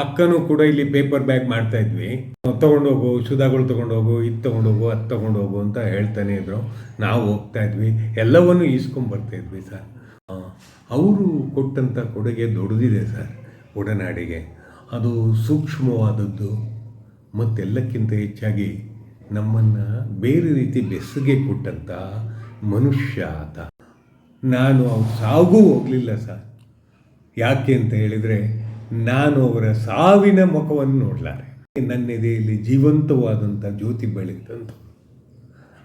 ಅಕ್ಕನೂ ಕೂಡ ಇಲ್ಲಿ paper bag ಮಾಡ್ತಾ ಇದ್ವಿ. ತಗೊಂಡೋಗು ಸುಧಾಗಳು ತಗೊಂಡೋಗು ಇದು ತಗೊಂಡೋಗು ಅದು ತಗೊಂಡೋಗು ಅಂತ ಹೇಳ್ತಾನೆ ಇದ್ರು. ನಾವು ಹೋಗ್ತಾ ಇದ್ವಿ. ಎಲ್ಲವನ್ನು ಈಸ್ಕೊಂಡ್ ಬರ್ತಾ ಇದ್ವಿ ಸರ್. ಅವರು ಕೊಟ್ಟಂಥ ಕೊಡುಗೆ ದೊಡ್ಡದಿದೆ ಸರ್, ಒಡನಾಡಿಗೆ. ಅದು ಸೂಕ್ಷ್ಮವಾದದ್ದು. ಮತ್ತೆಲ್ಲಕ್ಕಿಂತ ಹೆಚ್ಚಾಗಿ ನಮ್ಮನ್ನು ಬೇರೆ ರೀತಿ ಬೆಸುಗೆ ಕೊಟ್ಟಂಥ ಮನುಷ್ಯ ಆತ. ನಾನು ಅವ್ರ ಸಾಗೂ ಹೋಗಲಿಲ್ಲ ಸರ್. ಯಾಕೆ ಅಂತ ಹೇಳಿದರೆ ನಾನು ಅವರ ಸಾವಿನ ಮುಖವನ್ನು ನೋಡಲಾರೆ. ನನ್ನ ಎದೆಯಲ್ಲಿ ಜೀವಂತವಾದಂಥ ಜ್ಯೋತಿ ಬೆಳೀತಂತ.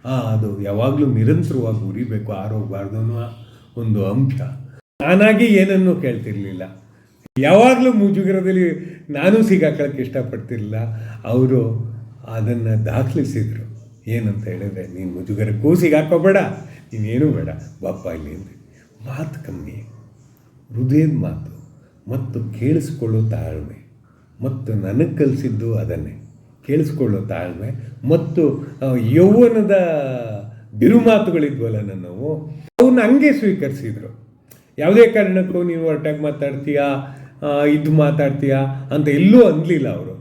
ಆ, ಅದು ಯಾವಾಗಲೂ ನಿರಂತರವಾಗಿ ಉರಿಬೇಕು ಆರೋಗ್ಯಬಾರ್ದು ಅನ್ನೋ ಒಂದು ಅಂಶ. ನಾನಾಗಿ ಏನನ್ನೂ ಕೇಳ್ತಿರ್ಲಿಲ್ಲ. ಯಾವಾಗಲೂ ಮುಜುಗರದಲ್ಲಿ ನಾನು ಸಿಗಾಕೊಳ್ಳೋಕ್ಕೆ ಇಷ್ಟಪಡ್ತಿರಲಿಲ್ಲ. ಅವರು ಅದನ್ನು ದಾಖಲಿಸಿದರು. ಏನಂತ ಹೇಳಿದ್ರೆ, ನೀನು ಮುಜುಗರಕ್ಕೂ ಸಿಗಾಕೋಬೇಡ, ನೀನೇನು ಬೇಡ ಬಾಪ ಇಲ್ಲಿ ಮಾತು ಕಮ್ಮಿ. ಹೃದಯದ ಮಾತು. ಮತ್ತು ಕೇಳಿಸ್ಕೊಳ್ಳೋ ತಾಳ್ಮೆ. ಮತ್ತು ನನಗೆ ಕಲಿಸಿದ್ದು ಅದನ್ನೇ. ಕೇಳಿಸ್ಕೊಳ್ಳೋ ತಾಳ್ಮೆ. ಮತ್ತು ಯೌವನದ ಬಿರುಮಾತುಗಳಿದ್ವಲ್ಲ ನಾವು ಅವನ್ನ ಹಂಗೆ ಸ್ವೀಕರಿಸಿದ್ರು. ಯಾವುದೇ ಕಾರಣಕ್ಕೂ ನೀವು ಹೊರಟಾಗಿ ಮಾತಾಡ್ತೀಯಾ? ಇದು ಮಾತಾಡ್ತೀಯಾ? ಅಂತ ಎಲ್ಲೂ ಅನ್ನಲಿಲ್ಲ ಅವರು.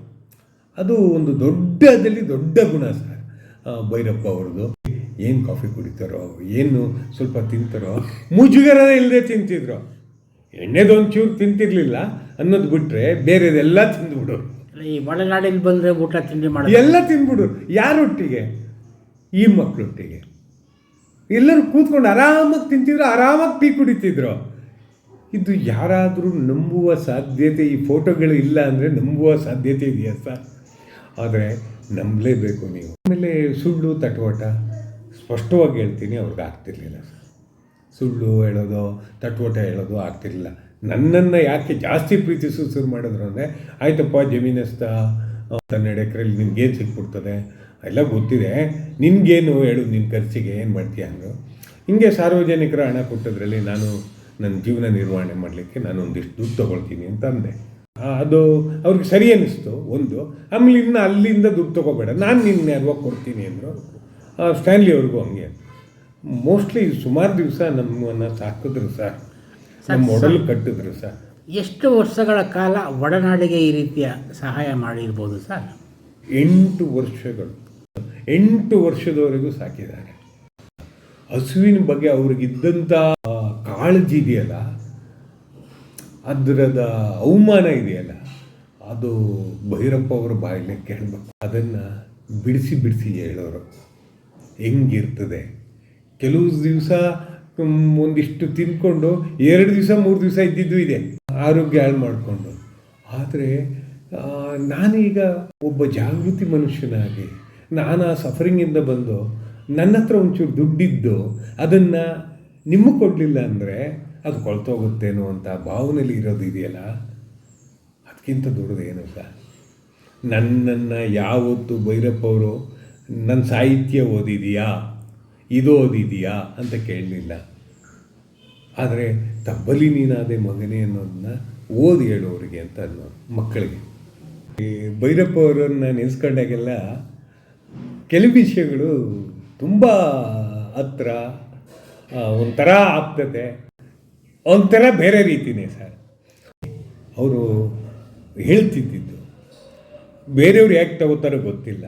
ಅದು ಒಂದು ದೊಡ್ಡದಲ್ಲಿ ದೊಡ್ಡ ಗುಣ ಸರ್. ಭೈರಪ್ಪ ಅವ್ರದ್ದು. ಏನು ಕಾಫಿ ಕುಡಿತಾರೋ, ಏನು ಸ್ವಲ್ಪ ತಿಂತಾರೋ ಮುಜುಗರ ಇಲ್ಲದೆ ತಿಂತಿದ್ರು. ಎಣ್ಣೆದೊಂಚೂರು ತಿಂತಿರ್ಲಿಲ್ಲ ಅನ್ನೋದು ಬಿಟ್ಟರೆ ಬೇರೆದೆಲ್ಲ ತಿಂದ್ಬಿಡೋರು ಈ ಒಳನಾಡಿಗೆ ಬಂದರೆ ಊಟ ತಿಂಡಿ ಮಾಡಿ ಎಲ್ಲ ತಿಂದ್ಬಿಡೋರು ಯಾರೊಟ್ಟಿಗೆ ಈ ಮಕ್ಕಳೊಟ್ಟಿಗೆ ಎಲ್ಲರೂ ಕೂತ್ಕೊಂಡು ಆರಾಮಾಗಿ ತಿಂತಿದ್ರು ಆರಾಮಾಗಿ ಟೀ ಕುಡಿತಿದ್ರು. ಇದು ಯಾರಾದರೂ ನಂಬುವ ಸಾಧ್ಯತೆ ಈ ಫೋಟೋಗಳು ಇಲ್ಲ ಅಂದರೆ ನಂಬುವ ಸಾಧ್ಯತೆ ಇದೆಯಾ ಸರ್? ಆದರೆ ನಂಬಲೇಬೇಕು ನೀವು. ಆಮೇಲೆ ಸುಳ್ಳು ತಟವಾಟ ಸ್ಪಷ್ಟವಾಗಿ ಹೇಳ್ತೀನಿ ಅವ್ರಿಗೆ ಆಗ್ತಿರ್ಲಿಲ್ಲ ಸರ್. ಸುಳ್ಳು ಹೇಳೋದು, ತಟ್ವಟ ಹೇಳೋದು ಆಗ್ತಿರಲಿಲ್ಲ. ನನ್ನನ್ನು ಯಾಕೆ ಜಾಸ್ತಿ ಪ್ರೀತಿಸು ಶುರು ಮಾಡಿದ್ರು ಅಂದರೆ, ಆಯ್ತಪ್ಪ ಜಮೀನಸ್ಥ ಹನ್ನೆರಡು ಎಕರೆಲಿ ನಿನ್ಗೇನು ಸಿಕ್ಬಿಡ್ತದೆ. ಎಲ್ಲ ಗೊತ್ತಿದೆ. ನಿನ್ಗೇನು ಹೇಳು ನಿನ್ನ ಖರ್ಚಿಗೆ ಏನು ಮಾಡ್ತೀಯ? ಅಂದರು. ಹಿಂಗೆ ಸಾರ್ವಜನಿಕರ ಹಣ ಕೊಟ್ಟದ್ರಲ್ಲಿ ನಾನು ನನ್ನ ಜೀವನ ನಿರ್ವಹಣೆ ಮಾಡಲಿಕ್ಕೆ ನಾನು ಒಂದಿಷ್ಟು ದುಡ್ಡು ತೊಗೊಳ್ತೀನಿ ಅಂತ ಅಂದೆ. ಅದು ಅವ್ರಿಗೆ ಸರಿ ಅನ್ನಿಸ್ತು ಒಂದು. ಆಮೇಲೆ ಇನ್ನು ಅಲ್ಲಿಂದ ದುಡ್ಡು ತೊಗೋಬೇಡ, ನಾನು ನಿನ್ನ ಯಾವಾಗ ಕೊಡ್ತೀನಿ ಅಂದರು. ಸ್ಟ್ಯಾನ್ಲಿ ಅವ್ರಿಗೂ ಹಂಗೆ. ಮೋಸ್ಟ್ಲಿ ಸುಮಾರು ದಿವಸ ನಮ್ಮನ್ನು ಸಾಕಿದ್ರು ಸರ್ ನಮ್ಮ ಒಡಲು ಕಟ್ಟಿದ್ರು ಸರ್ ಎಷ್ಟು ವರ್ಷಗಳ ಕಾಲ ಒಡನಾಡಿಗೆ ಈ ರೀತಿಯ ಸಹಾಯ ಮಾಡಿರ್ಬೋದು ಸರ್ ಎಂಟು ವರ್ಷಗಳು. ಎಂಟು ವರ್ಷದವರೆಗೂ ಸಾಕಿದ್ದಾರೆ. ಹಸುವಿನ ಬಗ್ಗೆ ಅವ್ರಿಗಿದ್ದಂಥ ಕಾಳಜಿ ಇದೆಯಲ್ಲ? ಅದರದ ಅವಮಾನ ಇದೆಯಲ್ಲ? ಅದು ಭೈರಪ್ಪ ಅವರ ಬಾಯಲ್ಲಿ ಕೇಳಬೇಕು ಅದನ್ನು ಬಿಡಿಸಿ ಬಿಡಿಸಿ ಹೇಳೋರು. ಹೆಂಗಿರ್ತದೆ? ಕೆಲವು ದಿವಸ ಒಂದಿಷ್ಟು ತಿಂದ್ಕೊಂಡು ಎರಡು ದಿವಸ, ಮೂರು ದಿವಸ ಇದ್ದಿದ್ದು ಇದೆ. ಆರೋಗ್ಯ ಹಾಳು ಮಾಡಿಕೊಂಡು. ಆದರೆ ನಾನೀಗ ಒಬ್ಬ ಜಾಗೃತಿ ಮನುಷ್ಯನಾಗಿ, ನಾನು ಆ ಸಫರಿಂಗಿಂದ ಬಂದು, ನನ್ನ ಹತ್ರ ಒಂಚೂರು ದುಡ್ಡಿದ್ದು, ಅದನ್ನು ನಿಮಗೆ ಕೊಡಲಿಲ್ಲ ಅಂದರೆ, ಅದು ಕೊಳ್ತೋಗುತ್ತೇನೋ ಅಂತ ಭಾವನೆಯಲ್ಲಿ ಇರೋದು ಇದೆಯಲ್ಲ? ಅದಕ್ಕಿಂತ ದೊಡ್ಡದೇನು ಸರ್? ನನ್ನನ್ನು ಯಾವತ್ತು ಭೈರಪ್ಪ ಅವರು ನನ್ನ ಸಾಹಿತ್ಯ ಓದಿದೀಯಾ? ಇದು ಓದಿದೀಯಾ ಅಂತ ಕೇಳಲಿಲ್ಲ. ಆದರೆ ತಬ್ಬಲಿ ನೀನಾದೆ ಮಗನೇ ಅನ್ನೋದನ್ನ ಓದಿ ಹೇಳೋರಿಗೆ ಅಂತ ಅನ್ನೋ ಮಕ್ಕಳಿಗೆ. ಈ ಭೈರಪ್ಪ ಅವರನ್ನು ನೆನೆಸ್ಕೊಂಡಾಗೆಲ್ಲ ಕೆಲವು ವಿಷಯಗಳು ತುಂಬ ಹತ್ರ ಒಂಥರ ಆಗ್ತದೆ. ಒಂಥರ ಬೇರೆ ರೀತಿನೇ ಸರ್. ಅವರು ಹೇಳ್ತಿದ್ದಿದ್ದು. ಬೇರೆಯವ್ರು ಯಾಕೆ ತಗೋತಾರೋ ಗೊತ್ತಿಲ್ಲ.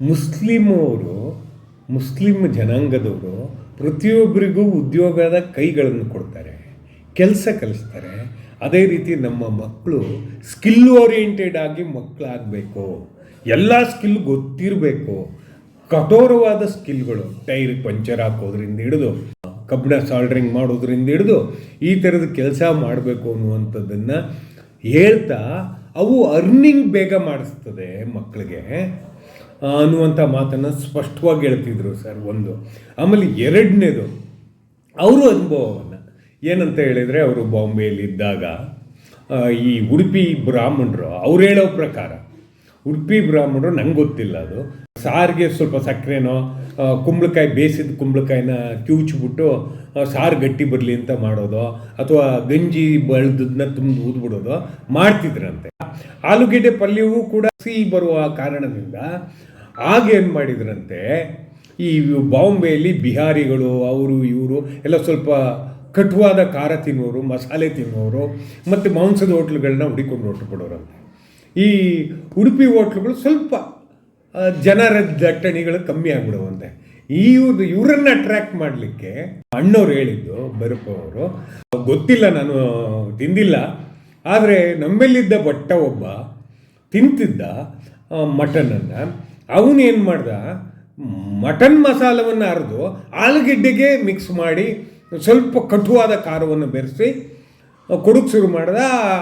ಮುಸ್ಲಿಂ ಅವರು ಮುಸ್ಲಿಂ ಜನಾಂಗದವರು ಪ್ರತಿಯೊಬ್ಬರಿಗೂ ಉದ್ಯೋಗದ ಕೈಗಳನ್ನು ಕೊಡ್ತಾರೆ, ಕೆಲಸ ಕಲಿಸ್ತಾರೆ. ಅದೇ ರೀತಿ ನಮ್ಮ ಮಕ್ಕಳು ಸ್ಕಿಲ್ ಓರಿಯೆಂಟೆಡ್ ಆಗಿ ಮಕ್ಕಳಾಗಬೇಕು. ಎಲ್ಲ ಸ್ಕಿಲ್ ಗೊತ್ತಿರಬೇಕು. ಕಠೋರವಾದ ಸ್ಕಿಲ್ಗಳು ಟೈರ್ ಪಂಚರ್ ಹಾಕೋದ್ರಿಂದ ಹಿಡಿದು, ಕಬ್ಬಿಣ ಸಾಲ್ಡ್ರಿಂಗ್ ಮಾಡೋದ್ರಿಂದ ಹಿಡಿದು, ಈ ಥರದ ಕೆಲಸ ಮಾಡಬೇಕು ಅನ್ನುವಂಥದ್ದನ್ನು ಹೇಳ್ತಾ ಅವು ಅರ್ನಿಂಗ್ ಬೇಗ ಮಾಡಿಸ್ತದೆ ಮಕ್ಕಳಿಗೆ. ಅನ್ನುವಂಥ ಮಾತನ್ನು ಸ್ಪಷ್ಟವಾಗಿ ಹೇಳ್ತಿದ್ರು ಸರ್ ಒಂದು. ಆಮೇಲೆ ಎರಡನೇದು ಅವರು ಅನುಭವವನ್ನು. ಏನಂತ ಹೇಳಿದರೆ ಅವರು ಬಾಂಬೆಯಲ್ಲಿ ಇದ್ದಾಗ ಆ, ಈ ಉಡುಪಿ ಬ್ರಾಹ್ಮಣರು ಅವ್ರು ಹೇಳೋ ಪ್ರಕಾರ ಉಡುಪಿ ಬ್ರಾಹ್ಮಣರು ನಂಗೆ ಗೊತ್ತಿಲ್ಲ ಅದು. ಸಾರಿಗೆ ಸ್ವಲ್ಪ ಸಕ್ಕರೆನೋ ಕುಂಬಳಕಾಯಿ ಬೇಯಿಸಿದ ಕುಂಬಳಕಾಯಿನ ಕಿವುಚ್ಬಿಟ್ಟು ಸಾರು ಗಟ್ಟಿ ಬರಲಿ ಅಂತ ಮಾಡೋದು ಅಥವಾ ಗಂಜಿ ಬಳ್ದನ್ನ ತುಂಬ ಊದ್ಬಿಡೋದು ಮಾಡ್ತಿದ್ರಂತೆ. ಆಲೂಗೆಡ್ಡೆ ಪಲ್ಯವೂ ಕೂಡ ಸಿಹಿ ಬರುವ ಕಾರಣದಿಂದ ಆಗೇನು ಮಾಡಿದ್ರಂತೆ, ಈ ಬಾಂಬೆಯಲ್ಲಿ ಬಿಹಾರಿಗಳು, ಅವರು, ಇವರು ಎಲ್ಲ ಸ್ವಲ್ಪ ಕಟುವಾದ ಖಾರ ತಿನ್ನೋರು, ಮಸಾಲೆ ತಿನ್ನೋರು ಮತ್ತು ಮಾಂಸದ ಹೋಟ್ಲುಗಳನ್ನ ಹುಡಿಕೊಂಡು ಹೊರಟು ಈ ಉಡುಪಿ ಹೋಟ್ಲುಗಳು ಸ್ವಲ್ಪ ಜನರ ದಟ್ಟಣಿಗಳು ಕಮ್ಮಿ ಆಗ್ಬಿಡುವಂತೆ. ಈ ಇವ್ರು ಇವರನ್ನ ಅಟ್ರ್ಯಾಕ್ಟ್ ಮಾಡಲಿಕ್ಕೆ ಅಣ್ಣವ್ರು ಹೇಳಿದ್ದು ಅವರು, ಗೊತ್ತಿಲ್ಲ, ನಾನು ತಿಂದಿಲ್ಲ. ಆದರೆ ನಮ್ಮಲ್ಲಿದ್ದ ಬಟ್ಟ ಒಬ್ಬ ತಿಂತಿದ್ದ ಮಟನನ್ನು. ಅವನೇನು ಮಾಡ್ದ? ಮಟನ್ ಮಸಾಲವನ್ನು ಅರೆದು ಆಲೂಗೆಡ್ಡೆಗೆ ಮಿಕ್ಸ್ ಮಾಡಿ ಸ್ವಲ್ಪ ಕಟುವಾದ ಖಾರವನ್ನು ಬೆರೆಸಿ ಕೊಡಕ್ಕೆ ಶುರು ಮಾಡಿದ.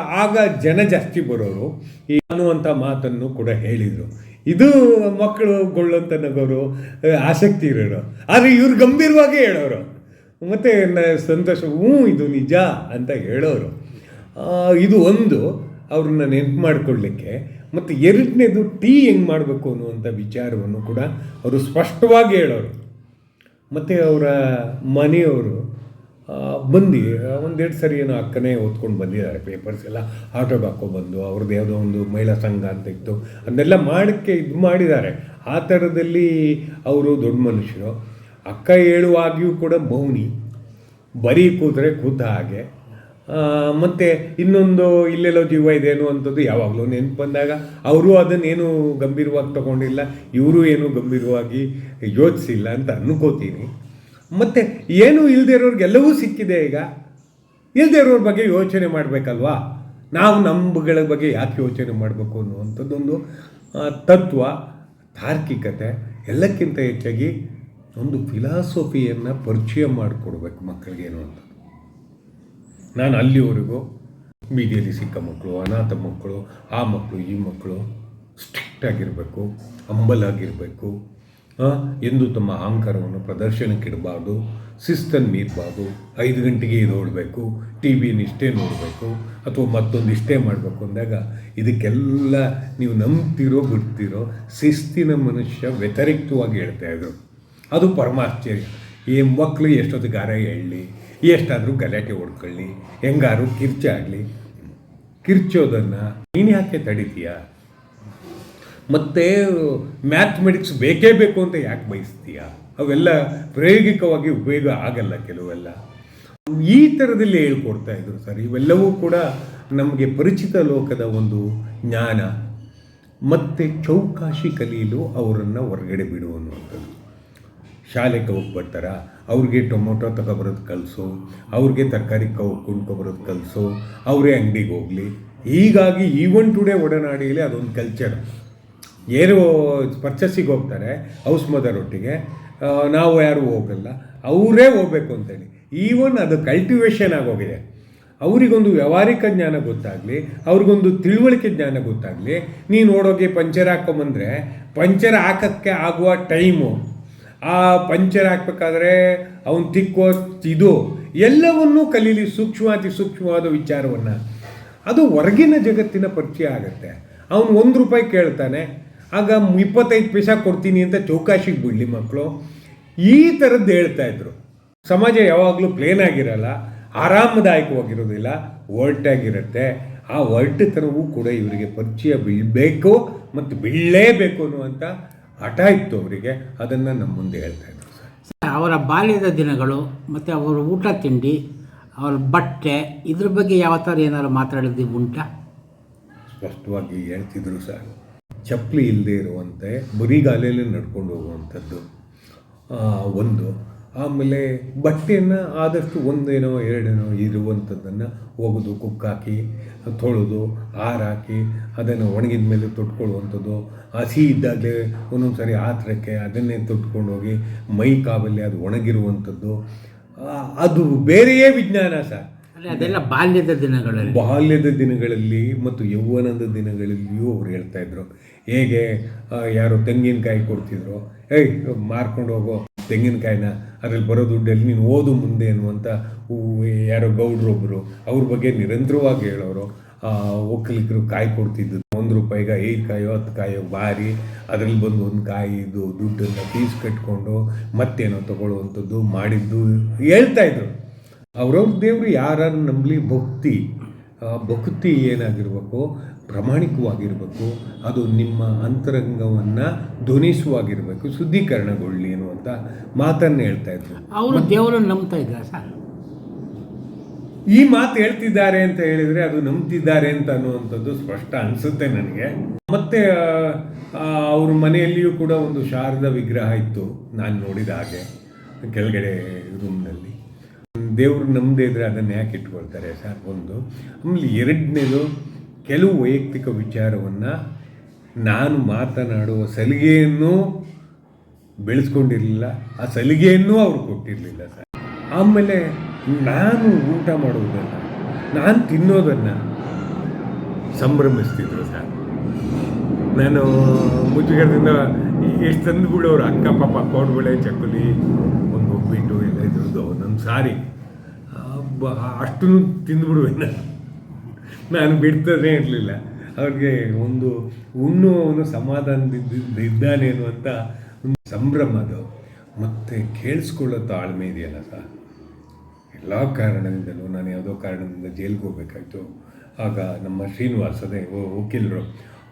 ಆಗ ಜನ ಜಾಸ್ತಿ ಬರೋರು. ಈ ಅನ್ನುವಂಥ ಮಾತನ್ನು ಕೂಡ ಹೇಳಿದರು. ಇದು ಮಕ್ಕಳು ಗೊಳ್ಳಂತ ನಗೋರು ಆಸಕ್ತಿ ಇರೋರು. ಆದರೆ ಇವ್ರು ಗಂಭೀರವಾಗಿ ಹೇಳೋರು. ಮತ್ತು ಸಂತೋಷ ಹ್ಞೂ ಇದು ನಿಜ ಅಂತ ಹೇಳೋರು. ಇದು ಒಂದು ಅವ್ರನ್ನ ನೆನಪು ಮಾಡಿಕೊಳ್ಳಿಕ್ಕೆ. ಮತ್ತು ಎರಡನೇದು ಟೀ ಹೆಂಗೆ ಮಾಡಬೇಕು ಅನ್ನುವಂಥ ವಿಚಾರವನ್ನು ಕೂಡ ಅವರು ಸ್ಪಷ್ಟವಾಗಿ ಹೇಳೋರು. ಮತ್ತು ಅವರ ಮನೆಯವರು ಬಂದು ಒಂದೆರಡು ಸರಿ ಏನೋ ಅಕ್ಕನೇ ಓದ್ಕೊಂಡು ಬಂದಿದ್ದಾರೆ ಪೇಪರ್ಸ್ ಎಲ್ಲ. ಆಟೋಗೆ ಹಾಕ್ಕೊಬಂದು ಅವ್ರದ್ದು ಯಾವುದೋ ಒಂದು ಮಹಿಳಾ ಸಂಘ ಅಂತ ಇತ್ತು. ಅದನ್ನೆಲ್ಲ ಮಾಡೋಕ್ಕೆ ಇದು ಮಾಡಿದ್ದಾರೆ. ಆ ಥರದಲ್ಲಿ ಅವರು ದೊಡ್ಡ ಮನುಷ್ಯರು. ಅಕ್ಕ ಹೇಳುವಾಗಿಯೂ ಕೂಡ ಮೌನಿ. ಬರೀ ಕೂತರೆ ಕೂತ ಹಾಗೆ. ಮತ್ತು ಇನ್ನೊಂದು ಇಲ್ಲೆಲ್ಲೋ ಜೀವ ಇದೆ ಅನ್ನುವಂಥದ್ದು ಯಾವಾಗಲೂ ನೆನಪು ಬಂದಾಗ ಅವರು ಅದನ್ನೇನು ಗಂಭೀರವಾಗಿ ತಗೊಂಡಿಲ್ಲ, ಇವರು ಏನು ಗಂಭೀರವಾಗಿ ಯೋಚಿಸಿಲ್ಲ ಅಂತ ಅನ್ಕೋತೀನಿ. ಮತ್ತು ಏನೂ ಇಲ್ಲದೆ ಇರೋರಿಗೆಲ್ಲವೂ ಸಿಕ್ಕಿದೆ ಈಗ. ಇಲ್ಲದೆ ಇರೋರ ಬಗ್ಗೆ ಯೋಚನೆ ಮಾಡಬೇಕಲ್ವಾ? ನಾವು ನಮ್ಮಗಳ ಬಗ್ಗೆ ಯಾಕೆ ಯೋಚನೆ ಮಾಡಬೇಕು ಅನ್ನುವಂಥದ್ದೊಂದು ತತ್ವ, ತಾರ್ಕಿಕತೆ ಎಲ್ಲಕ್ಕಿಂತ ಹೆಚ್ಚಾಗಿ ಒಂದು ಫಿಲಾಸಫಿಯನ್ನು ಪರಿಚಯ ಮಾಡಿಕೊಡ್ಬೇಕು ಮಕ್ಕಳಿಗೆ ಅನ್ನುವಂಥದ್ದು. ನಾನು ಅಲ್ಲಿವರೆಗೂ ಬೀದಿಯಲ್ಲಿ ಸಿಕ್ಕ ಮಕ್ಕಳು, ಅನಾಥ ಮಕ್ಕಳು, ಆ ಮಕ್ಕಳು, ಈ ಮಕ್ಕಳು ಸ್ಟ್ರಿಕ್ಟ್ ಆಗಿರಬೇಕು ಅಂಬಲ್ ಆಗಿರಬೇಕು ಎಂದು ತಮ್ಮ ಅಹಂಕಾರವನ್ನು ಪ್ರದರ್ಶನಕ್ಕೆ ಇಡಬಾರ್ದು, ಶಿಸ್ತನ್ನು ಮೀರಬಾರ್ದು, ಐದು ಗಂಟೆಗೆ ನೋಡಬೇಕು ಟಿ ವಿಯನ್ನು ಇಷ್ಟೇ ನೋಡಬೇಕು, ಅಥವಾ ಮತ್ತೊಂದು ಇಷ್ಟೇ ಮಾಡಬೇಕು ಅಂದಾಗ ಇದಕ್ಕೆಲ್ಲ ನೀವು ನಂಬ್ತಿರೋ, ಬಿಡ್ತಿರೋ ಶಿಸ್ತಿನ ಮನುಷ್ಯ ವ್ಯತಿರಿಕ್ತವಾಗಿ ಹೇಳ್ತಾ ಇದ್ರು. ಅದು ಪರಮಾಶ್ಚರ್ಯ. ಈ ಮಕ್ಕಳು ಎಷ್ಟೊತ್ತಿಗಾರ ಹೇಳಲಿ ಎಷ್ಟಾದರೂ ಗಲಾಟೆ ಹೊಡ್ಕೊಳ್ಳಿ ಹೆಂಗಾರು ಕಿರ್ಚಾಗಲಿ ಕಿರ್ಚೋದನ್ನು ನೀನು ಯಾಕೆ ತಡಿತೀಯ? ಮತ್ತು ಮ್ಯಾಥಮೆಟಿಕ್ಸ್ ಬೇಕೇ ಬೇಕು ಅಂತ ಯಾಕೆ ಬಯಸ್ತೀಯ? ಅವೆಲ್ಲ ಪ್ರಾಯೋಗಿಕವಾಗಿ ಉಪಯೋಗ ಆಗಲ್ಲ ಕೆಲವೆಲ್ಲ. ಈ ಥರದಲ್ಲಿ ಹೇಳ್ಕೊಡ್ತಾ ಇದ್ರು ಸರ್, ಇವೆಲ್ಲವೂ ಕೂಡ ನಮಗೆ ಪರಿಚಿತ ಲೋಕದ ಒಂದು ಜ್ಞಾನ, ಮತ್ತು ಚೌಕಾಶಿ ಕಲಿಯಲು ಅವರನ್ನು ಹೊರಗಡೆ ಬಿಡು ಅನ್ನುವಂಥದ್ದು. ಶಾಲೆಗೆ ಹೋಗಿ ಅವ್ರಿಗೆ ಟೊಮೊಟೊ ತಗೊಬರೋದು ಕಲಿಸು, ಅವ್ರಿಗೆ ತರಕಾರಿ ಕೌ, ಕೊಂಡ್ಕೊಬರೋದು ಕಲಿಸು, ಅವರೇ ಅಂಗಡಿಗೆ ಹೋಗಲಿ. ಹೀಗಾಗಿ ಈವನ್ ಟುಡೇ ಒಡನಾಡಿಯಲ್ಲಿ ಅದೊಂದು ಕಲ್ಚರ್ ಏನು ಪರ್ಚೇಸಿಗೆ ಹೋಗ್ತಾರೆ ಹೌಸ್ ಮದರ್ ಒಟ್ಟಿಗೆ. ನಾವು ಯಾರೂ ಹೋಗಲ್ಲ. ಅವರೇ ಹೋಗ್ಬೇಕು ಅಂತೇಳಿ. ಈವನ್ ಅದು ಕಲ್ಟಿವೇಷನ್ ಆಗೋಗಿದೆ. ಅವರಿಗೊಂದು ವ್ಯವಹಾರಿಕ ಜ್ಞಾನ ಗೊತ್ತಾಗಲಿ, ಅವ್ರಿಗೊಂದು ತಿಳುವಳಿಕೆ ಜ್ಞಾನ ಗೊತ್ತಾಗಲಿ, ನೀನು ನೋಡೋಕೆ ಪಂಚರ್ ಹಾಕೊಂಬಂದರೆ, ಪಂಚರ್ ಹಾಕೋಕ್ಕೆ ಆಗುವ ಟೈಮು ಆ ಪಂಚರ್ ಹಾಕ್ಬೇಕಾದ್ರೆ ಅವನು ತಿಕ್ಕೋ ಇದು ಎಲ್ಲವನ್ನೂ ಕಲೀಲಿ ಸೂಕ್ಷ್ಮ ಅತಿ ಸೂಕ್ಷ್ಮವಾದ ವಿಚಾರವನ್ನು. ಅದು ಹೊರಗಿನ ಜಗತ್ತಿನ ಪರಿಚಯ ಆಗುತ್ತೆ. ಅವನು ಒಂದು ರೂಪಾಯಿ ಕೇಳ್ತಾನೆ, ಆಗ ಇಪ್ಪತ್ತೈದು ಪೈಸಾ ಕೊಡ್ತೀನಿ ಅಂತ ಚೌಕಾಶಿಗೆ ಬಿಡಲಿ ಮಕ್ಕಳು ಈ ಥರದ್ದು ಹೇಳ್ತಾ ಇದ್ರು. ಸಮಾಜ ಯಾವಾಗಲೂ ಪ್ಲೇನ್ ಆಗಿರಲ್ಲ, ಆರಾಮದಾಯಕವಾಗಿರೋದಿಲ್ಲ ಒರ್ಟಾಗಿರುತ್ತೆ ಆ ಒರ್ಟುತನವೂ ಕೂಡ ಇವರಿಗೆ ಪರಿಚಯ ಬೀಳಬೇಕು ಮತ್ತು ಬೀಳಲೇಬೇಕು ಅನ್ನುವಂಥ ಹಠ ಇತ್ತು ಅವರಿಗೆ ಅದನ್ನು ನಮ್ಮ ಮುಂದೆ ಹೇಳ್ತಾ ಇದ್ದರು ಸರ್. ಅವರ ಬಾಲ್ಯದ ದಿನಗಳು ಮತ್ತು ಅವರ ಊಟ ತಿಂಡಿ ಅವರ ಬಟ್ಟೆ ಇದ್ರ ಬಗ್ಗೆ ಯಾವ ಥರ ಏನಾದ್ರು ಮಾತಾಡಿದ್ದು ಉಂಟಾ? ಸ್ಪಷ್ಟವಾಗಿ ಹೇಳ್ತಿದ್ರು ಸರ್. ಚಪ್ಪಲಿ ಇಲ್ಲದೆ ಇರುವಂತೆ ಬರಿಗಾಲಲ್ಲಿ ನಡ್ಕೊಂಡು ಹೋಗುವಂಥದ್ದು. ಒಂದು ಆಮೇಲೆ ಬಟ್ಟೆಯನ್ನು ಆದಷ್ಟು ಒಂದೇನೋ ಎರಡೇನೋ ಇರುವಂಥದ್ದನ್ನು ಒಗೆದು ಕುಕ್ಕಾಕಿ ತೊಳೆದು ಆರಾಕಿ ಅದನ್ನು ಒಣಗಿದ ಮೇಲೆ ತೊಟ್ಕೊಳ್ಳುವಂಥದ್ದು. ಹಸಿ ಇದ್ದಾಗಲೇ ಒಂದೊಂದು ಸಾರಿ ಆತ್ರಕ್ಕೆ ಅದನ್ನೇ ತೊಟ್ಕೊಂಡೋಗಿ ಮೈ ಕಾವಲ್ಲಿ ಅದು ಒಣಗಿರುವಂಥದ್ದು. ಅದು ಬೇರೆಯೇ ವಿಜ್ಞಾನ ಸರ್. ಅಂದರೆ ಅದೆಲ್ಲ ಬಾಲ್ಯದ ದಿನಗಳಲ್ಲಿ. ಬಾಲ್ಯದ ದಿನಗಳಲ್ಲಿ ಮತ್ತು ಯೌವನದ ದಿನಗಳಲ್ಲಿಯೂ ಅವ್ರು ಹೇಳ್ತಾ ಇದ್ರು. ಹೇಗೆ ಯಾರು ಯಾರೋ ತೆಂಗಿನಕಾಯಿ ಕೊಡ್ತಿದ್ರು. ಏಯ್ ಮಾರ್ಕೊಂಡು ಹೋಗೋ ತೆಂಗಿನಕಾಯಿನ ಅದ್ರಲ್ಲಿ ಬರೋ ದುಡ್ಡಲ್ಲಿ ನೀನು ಓದು ಮುಂದೆ ಅನ್ನುವಂಥ ಯಾರೋ ಗೌಡ್ರೊಬ್ಬರು ಅವ್ರ ಬಗ್ಗೆ ನಿರಂತರವಾಗಿ ಹೇಳೋರು ಒಕ್ಕಲಿಗರು ಕಾಯಿ ಕೊಡ್ತಿದ್ದು. ಒಂದು ರೂಪಾಯಿಗೆ ಐದು ಕಾಯೋ, ಹತ್ತು ಕಾಯೋ ಬಾರಿ ಅದರಲ್ಲಿ ಬಂದು ಒಂದು ಕಾಯಿದು ದುಡ್ಡನ್ನು ಫೀಸ್ ಕಟ್ಕೊಂಡು ಮತ್ತೇನೋ ತಗೊಳ್ಳುವಂಥದ್ದು ಮಾಡಿದ್ದು ಹೇಳ್ತಾ ಇದ್ರು. ಅವ್ರವ್ರ ದೇವರು ಯಾರನ್ನು ನಂಬಲಿ ಭಕ್ತಿ ಭಕ್ತಿ ಏನಾಗಿರ್ಬೇಕು ಪ್ರಾಮಾಣಿಕವಾಗಿರಬೇಕು ಅದು ನಿಮ್ಮ ಅಂತರಂಗವನ್ನು ಧ್ವನಿಸುವಾಗಿರಬೇಕು ಶುದ್ಧೀಕರಣಗೊಳ್ಳಿ ಅನ್ನುವಂಥ ಮಾತನ್ನು ಹೇಳ್ತಾ ಇದ್ರು. ಅವರು ದೇವರನ್ನು ನಂಬ್ತಾ ಇದ್ದಾರೆ ಸರ್? ಈ ಮಾತು ಹೇಳ್ತಿದ್ದಾರೆ ಅಂತ ಹೇಳಿದರೆ ಅದು ನಂಬ್ತಿದ್ದಾರೆ ಅಂತ ಅನ್ನುವಂಥದ್ದು ಸ್ಪಷ್ಟ ಅನಿಸುತ್ತೆ ನನಗೆ. ಮತ್ತು ಅವ್ರ ಮನೆಯಲ್ಲಿಯೂ ಕೂಡ ಒಂದು ಶಾರದ ವಿಗ್ರಹ ಇತ್ತು ನಾನು ನೋಡಿದ ಹಾಗೆ ಕೆಳಗಡೆ ರೂಮ್ನಲ್ಲಿ. ದೇವರು ನಮ್ಮದೇ ಇದ್ರೆ ಅದನ್ನು ಯಾಕೆ ಇಟ್ಕೊಳ್ತಾರೆ ಸರ್ ಒಂದು? ಆಮೇಲೆ ಎರಡನೇದು ಕೆಲವು ವೈಯಕ್ತಿಕ ವಿಚಾರವನ್ನು ನಾನು ಮಾತನಾಡುವ ಸಲಿಗೆಯನ್ನು ಬೆಳೆಸ್ಕೊಂಡಿರಲಿಲ್ಲ. ಆ ಸಲಿಗೆಯನ್ನೂ ಅವರು ಕೊಟ್ಟಿರಲಿಲ್ಲ ಸರ್. ಆಮೇಲೆ ನಾನು ಊಟ ಮಾಡುವುದನ್ನು, ನಾನು ತಿನ್ನೋದನ್ನು ಸಂಭ್ರಮಿಸ್ತಿದ್ರು ಸರ್. ನಾನು ಮುಜುಗರದಿಂದ ಎಷ್ಟು ತಂದು ಬಿಡೋರು, ಅಕ್ಕ, ಪಾಪ, ಕೋಡ್ಬಳೆ, ಚಕ್ಕುಲಿ, ಒಂದು ಒಬ್ಬಿಟ್ಟು ಎಲ್ಲ ಇದ್ರದ್ದು. ಒಂದೊಂದು ಸಾರಿ. ಅಷ್ಟು ತಿಂದುಬಿಡುವೆ ನಾನು. ನಾನು ಬಿಡ್ತದೇ ಇರಲಿಲ್ಲ. ಅವ್ರಿಗೆ ಒಂದು ಉಣ್ಣುವವನು ಸಮಾಧಾನದಿಂದ ಇದ್ದಾನೆ ಅನ್ನುವಂಥ ಒಂದು ಸಂಭ್ರಮ ಅದು. ಮತ್ತು ಕೇಳಿಸ್ಕೊಳ್ಳೋ ತಾಳ್ಮೆ ಇದೆಯಲ್ಲ ಸರ್? ಎಲ್ಲ ಕಾರಣದಿಂದಲೂ ನಾನು ಯಾವುದೋ ಕಾರಣದಿಂದ ಜೈಲಿಗೆ ಹೋಗಬೇಕಾಯಿತು. ಆಗ ನಮ್ಮ ಶ್ರೀನಿವಾಸ್ ಅದೇ ವಕೀಲರು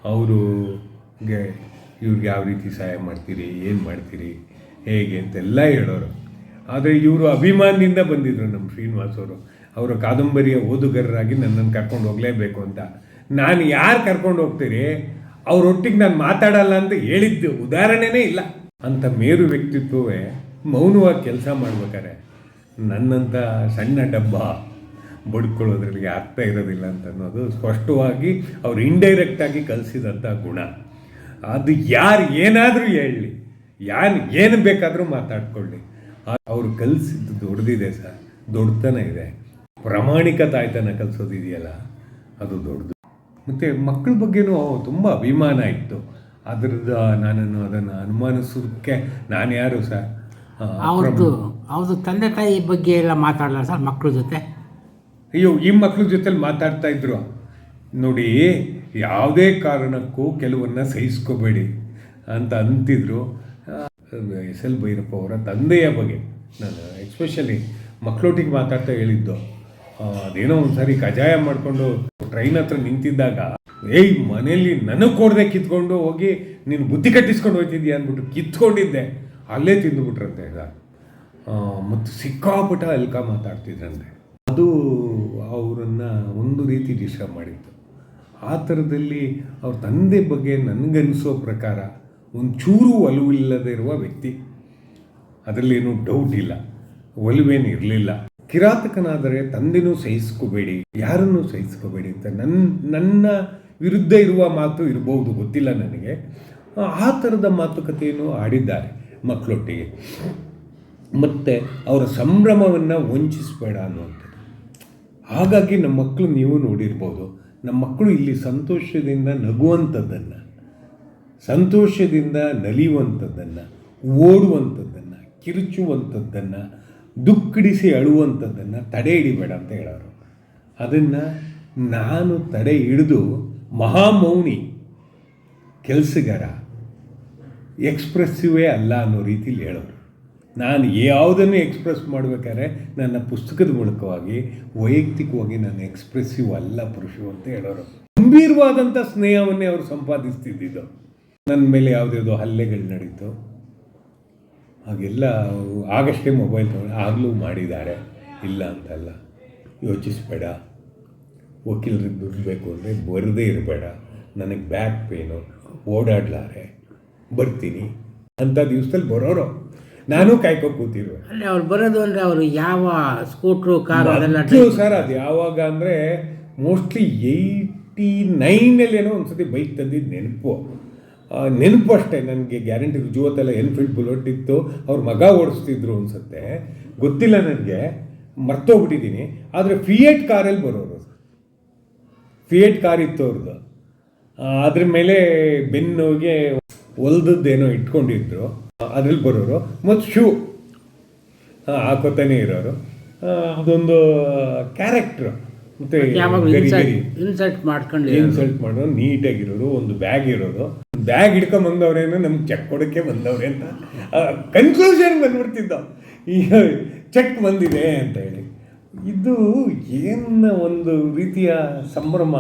ಅವರುಗೆ ಇವ್ರಿಗೆ ಯಾವ ರೀತಿ ಸಹಾಯ ಮಾಡ್ತೀರಿ, ಏನು ಮಾಡ್ತೀರಿ, ಹೇಗೆ ಅಂತೆಲ್ಲ ಹೇಳೋರು. ಆದರೆ ಇವರು ಅಭಿಮಾನದಿಂದ ಬಂದಿದ್ದರು ನಮ್ಮ ಶ್ರೀನಿವಾಸ್ ಅವರು. ಅವರ ಕಾದಂಬರಿಯ ಓದುಗರರಾಗಿ ನನ್ನನ್ನು ಕರ್ಕೊಂಡು ಹೋಗಲೇಬೇಕು ಅಂತ. ನಾನು ಯಾರು ಕರ್ಕೊಂಡು ಹೋಗ್ತೀರಿ? ಅವರೊಟ್ಟಿಗೆ ನಾನು ಮಾತಾಡಲ್ಲ ಅಂತ ಹೇಳಿದ್ದು ಉದಾಹರಣೆನೇ ಇಲ್ಲ. ಅಂಥ ಮೇರು ವ್ಯಕ್ತಿತ್ವವೇ ಮೌನವಾಗಿ ಕೆಲಸ ಮಾಡ್ಬೇಕಾರೆ ನನ್ನಂಥ ಸಣ್ಣ ಡಬ್ಬ ಬಡ್ಕೊಳ್ಳೋದ್ರಲ್ಲಿ ಅರ್ಥ ಇರೋದಿಲ್ಲ ಅಂತ ಅನ್ನೋದು ಸ್ಪಷ್ಟವಾಗಿ ಅವ್ರು ಇಂಡೈರೆಕ್ಟಾಗಿ ಕಲಿಸಿದಂಥ ಗುಣ. ಅದು ಯಾರು ಏನಾದರೂ ಹೇಳಲಿ ಯಾರು ಏನು ಬೇಕಾದರೂ ಮಾತಾಡ್ಕೊಳ್ಳಿ. ಅವ್ರು ಕಲಿಸಿದ್ದು ದೊಡ್ಡದಿದೆ ಸರ್, ದೊಡ್ಡತನ ಇದೆ. ಪ್ರಾಮಾಣಿಕ ತಾಯ್ತನ ಕಲಿಸೋದಿದೆಯಲ್ಲ ಅದು ದೊಡ್ಡದು. ಮತ್ತು ಮಕ್ಕಳ ಬಗ್ಗೆನೂ ತುಂಬ ಅಭಿಮಾನ ಇತ್ತು. ಅದ್ರದ್ದು ನಾನನ್ನು ಅದನ್ನು ಅನುಮಾನಿಸೋದಕ್ಕೆ ನಾನು ಯಾರು ಸರ್ ಅವ್ರದ್ದು ಅವ್ರದ್ದು ತಂದೆ ತಾಯಿ ಬಗ್ಗೆ ಎಲ್ಲ ಮಾತಾಡಲ್ಲ ಸರ್ ಮಕ್ಕಳ ಜೊತೆ? ಅಯ್ಯೋ ಈ ಮಕ್ಕಳ ಜೊತೆಲಿ ಮಾತಾಡ್ತಾ ಇದ್ರು. ನೋಡಿ ಯಾವುದೇ ಕಾರಣಕ್ಕೂ ಕೆಲವನ್ನ ಸಹಿಸ್ಕೋಬೇಡಿ ಅಂತ ಅಂತಿದ್ರು. ಎಸ್ ಎಲ್ ಭೈರಪ್ಪ ಅವರ ತಂದೆಯ ಬಗ್ಗೆ ನಾನು ಎಸ್ಪೆಷಲಿ ಮಕ್ಕಳೊಟ್ಟಿಗೆ ಮಾತಾಡ್ತಾ ಹೇಳಿದ್ದು. ಅದೇನೋ ಒಂದ್ಸರಿ ಕಜಾಯ ಮಾಡಿಕೊಂಡು ಟ್ರೈನ್ ಹತ್ರ ನಿಂತಿದ್ದಾಗ, ಏಯ್, ಮನೆಯಲ್ಲಿ ನನಗೆ ಕೊಡದೆ ಕಿತ್ಕೊಂಡು ಹೋಗಿ ನೀನು ಬುದ್ಧಿ ಕಟ್ಟಿಸ್ಕೊಂಡು ಹೋಗ್ತಿದ್ಯಾ ಅಂದ್ಬಿಟ್ಟು ಕಿತ್ಕೊಂಡಿದ್ದೆ. ಅಲ್ಲೇ ತಿಂದುಬಿಟ್ರಂತೆ ಈಗ. ಮತ್ತು ಸಿಕ್ಕಾಪಟ್ಟ ಅಲ್ಕ ಮಾತಾಡ್ತಿದ್ರಂತೆ. ಅದು ಅವರನ್ನು ಒಂದು ರೀತಿ ಡಿಸ್ಟರ್ಬ್ ಮಾಡಿತ್ತು. ಆ ಥರದಲ್ಲಿ ಅವ್ರ ತಂದೆ ಬಗ್ಗೆ ನನಗನ್ನಿಸೋ ಪ್ರಕಾರ ಒಂಚೂರು ಒಲವಿಲ್ಲದೆ ಇರುವ ವ್ಯಕ್ತಿ. ಅದರಲ್ಲೇನು ಡೌಟ್ ಇಲ್ಲ. ಒಲವೇನು ಇರಲಿಲ್ಲ. ಕಿರಾತಕನಾದರೆ ತಂದೆನೂ ಸಹಿಸ್ಕೋಬೇಡಿ, ಯಾರನ್ನೂ ಸಹಿಸ್ಕೋಬೇಡಿ ಅಂತ ನನ್ನ ನನ್ನ ವಿರುದ್ಧ ಇರುವ ಮಾತು ಇರಬಹುದು ಗೊತ್ತಿಲ್ಲ ನನಗೆ. ಆ ಥರದ ಮಾತುಕತೆಯನ್ನು ಆಡಿದ್ದಾರೆ ಮಕ್ಕಳೊಟ್ಟಿಗೆ ಮತ್ತು ಅವರ ಸಂಭ್ರಮವನ್ನು ವಂಚಿಸಬೇಡ ಅನ್ನುವಂಥದ್ದು. ಹಾಗಾಗಿ ನಮ್ಮ ಮಕ್ಕಳು ನೀವು ನೋಡಿರ್ಬೋದು, ನಮ್ಮ ಮಕ್ಕಳು ಇಲ್ಲಿ ಸಂತೋಷದಿಂದ ನಗುವಂಥದ್ದನ್ನು, ಸಂತೋಷದಿಂದ ನಲಿಯುವಂಥದ್ದನ್ನು, ಓಡುವಂಥದ್ದನ್ನು, ಕಿರುಚುವಂಥದ್ದನ್ನು ದುಃಖಿಡಿಸಿ ಅಳುವಂಥದ್ದನ್ನು ತಡೆ ಹಿಡಿಬೇಡ ಅಂತ ಹೇಳೋರು. ಅದನ್ನು ನಾನು ತಡೆ ಹಿಡಿದು ಮಹಾಮೌನಿ, ಕೆಲಸಗಾರ, ಎಕ್ಸ್ಪ್ರೆಸ್ಸಿವೇ ಅಲ್ಲ ಅನ್ನೋ ರೀತಿಲಿ ಹೇಳೋರು. ನಾನು ಯಾವುದನ್ನು ಎಕ್ಸ್ಪ್ರೆಸ್ ಮಾಡಬೇಕಾದ್ರೆ ನನ್ನ ಪುಸ್ತಕದ ಮೂಲಕವಾಗಿ, ವೈಯಕ್ತಿಕವಾಗಿ ನಾನು ಎಕ್ಸ್ಪ್ರೆಸ್ಸಿವ್ ಅಲ್ಲ ಪುರುಷು ಅಂತ ಹೇಳೋರು. ಗಂಭೀರವಾದಂಥ ಸ್ನೇಹವನ್ನೇ ಅವರು ಸಂಪಾದಿಸ್ತಿದ್ದಿದ್ದು. ನನ್ನ ಮೇಲೆ ಯಾವುದ್ಯಾವುದೋ ಹಲ್ಲೆಗಳು ನಡೀತು. ಹಾಗೆಲ್ಲ ಆಗಷ್ಟೇ ಮೊಬೈಲ್ ತೊಗೊಂಡು ಆಗಲೂ ಮಾಡಿದ್ದಾರೆ. ಇಲ್ಲ ಅಂತಲ್ಲ ಯೋಚಿಸಬೇಡ. ವಕೀಲರಿಗೆ ದುಡ್ಡು ಬೇಕು ಅಂದರೆ ಬರದೇ ಇರಬೇಡ. ನನಗೆ ಬ್ಯಾಕ್ ಪೇನು ಓಡಾಡ್ಲಾರೆ. ಬರ್ತೀನಿ. ಅಂಥ ದಿವಸದಲ್ಲಿ ಬರೋರು. ನಾನು ಕಾಯ್ಕೊ ಕೂತಿರು ಅಲ್ಲಿ ಅವ್ರು ಬರೋದು ಅಂದರೆ ಅವರು ಯಾವ ಸ್ಕೂಟ್ರು ಕಾರು ಅದೆಲ್ಲ ಸರ್ ಅದು ಯಾವಾಗ ಅಂದರೆ ಮೋಸ್ಟ್ಲಿ ಏಯ್ಟಿ ನೈನಲ್ಲಿ ಏನೋ ಒಂದ್ಸತಿ ಬೈಕ್ ತಂದಿದ್ದು ನೆನಪು. ನೆನಪು ಅಷ್ಟೇ ನನಗೆ ಗ್ಯಾರಂಟಿ ರುಜುವತ್ತೆಲ್ಲ ಎನ್ಫೀಲ್ಡ್ ಬುಲೆಟ್ ಇತ್ತು, ಅವ್ರ ಮಗ ಓಡಿಸ್ತಿದ್ರು ಅನ್ಸುತ್ತೆ. ಗೊತ್ತಿಲ್ಲ ನನಗೆ, ಮರ್ತೋಗ್ಬಿಟ್ಟಿದ್ದೀನಿ. ಆದರೆ ಫಿಯೇಟ್ ಕಾರಲ್ಲಿ ಬರೋರು? ಫಿಯೇಟ್ ಕಾರ್ ಇತ್ತು ಅವ್ರದ್ದು ಅದ್ರ ಮೇಲೆ ಬೆನ್ನುಗೆ ಹೊಲ್ದದ್ದೇನೋ ಇಟ್ಕೊಂಡಿದ್ರು. ಅದ್ರಲ್ಲಿ ಬರೋರು. ಮತ್ತು ಶೂ ಹಾಕೋತಾನೆ ಇರೋರು. ಅದೊಂದು ಕ್ಯಾರೆಕ್ಟ್ರು ಮತ್ತು ಯಾವಾಗಲೂ ಇನ್ಸಲ್ಟ್ ಮಾಡ್ಕೊಂಡು ಇನ್ಸಲ್ಟ್ ಮಾಡೋದು ನೀಟಾಗಿರೋರು ಒಂದು ಬ್ಯಾಗ್ ಇರೋದು. ಬ್ಯಾಗ್ ಹಿಡ್ಕೊಂಡ್ ಬಂದವ್ರೇನೋ ನಮ್ಗೆ ಚೆಕ್ ಕೊಡೋಕ್ಕೆ ಬಂದವ್ರೆ ಅಂತ ಕನ್ಕ್ಲೂಷನ್ ಬಂದ್ಬಿಡ್ತಿದ್ದ. ಈಗ ಚೆಕ್ ಬಂದಿದೆ ಅಂತ ಹೇಳಿ. ಇದು ಏನ ಒಂದು ರೀತಿಯ ಸಂಭ್ರಮ?